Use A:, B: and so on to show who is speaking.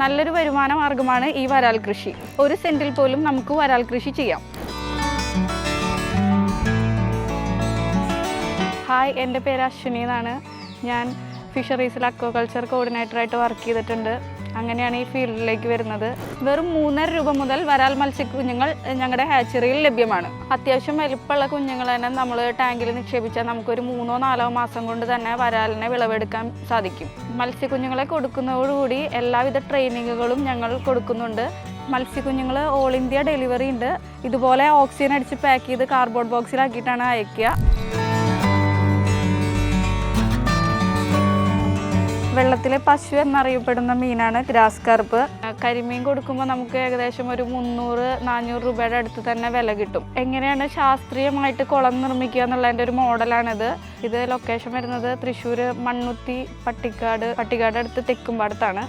A: നല്ലൊരു വരുമാന മാർഗമാണ് ഈ വരാൽ കൃഷി. ഒരു സെന്റിൽ പോലും നമുക്ക് വരാൽ കൃഷി ചെയ്യാം. ഹായ് എന്റെ പേര് അശ്വിനി എന്നാണ്. ഞാൻ ഫിഷറീസിൽ അക്വാകൾച്ചർ കോർഡിനേറ്ററായിട്ട് വർക്ക് ചെയ്തിട്ടുണ്ട്. അങ്ങനെയാണ് ഈ ഫീൽഡിലേക്ക് വരുന്നത്. വെറും മൂന്നര രൂപ മുതൽ വരാൽ മത്സ്യക്കുഞ്ഞുങ്ങൾ ഞങ്ങളുടെ ഹാച്ചറിയിൽ ലഭ്യമാണ്. അത്യാവശ്യം വലിപ്പമുള്ള കുഞ്ഞുങ്ങൾ തന്നെ നമ്മൾ ടാങ്കിൽ നിക്ഷേപിച്ചാൽ നമുക്കൊരു മൂന്നോ നാലോ മാസം കൊണ്ട് തന്നെ വരാലിനെ വിളവെടുക്കാൻ സാധിക്കും. മത്സ്യക്കുഞ്ഞുങ്ങളെ കൊടുക്കുന്നതോടുകൂടി എല്ലാവിധ ട്രെയിനിങ്ങുകളും ഞങ്ങൾ കൊടുക്കുന്നുണ്ട്. മത്സ്യക്കുഞ്ഞുങ്ങൾ ഓൾ ഇന്ത്യ ഡെലിവറി ഉണ്ട്. ഇതുപോലെ ഓക്സിജൻ അടിച്ച് പാക്ക് ചെയ്ത് കാർഡ്ബോർഡ് ബോക്സിലാക്കിയിട്ടാണ് അയക്കുക വെള്ളത്തിലെ പശു എന്നറിയപ്പെടുന്ന മീനാണ് ഗ്രാസ് കറുപ്പ് കരിമീൻ കൊടുക്കുമ്പോൾ നമുക്ക് ഏകദേശം ഒരു മുന്നൂറ് നാനൂറ് രൂപയുടെ അടുത്ത് തന്നെ വില കിട്ടും. എങ്ങനെയാണ് ശാസ്ത്രീയമായിട്ട് കുളം നിർമ്മിക്കുക എന്നുള്ളതിന്റെ ഒരു മോഡലാണിത്. ഇത് ലൊക്കേഷൻ വരുന്നത് തൃശ്ശൂർ മണ്ണുത്തി പട്ടിക്കാട് പട്ടിക്കാട് അടുത്ത് തെക്കുംപാടത്താണ്.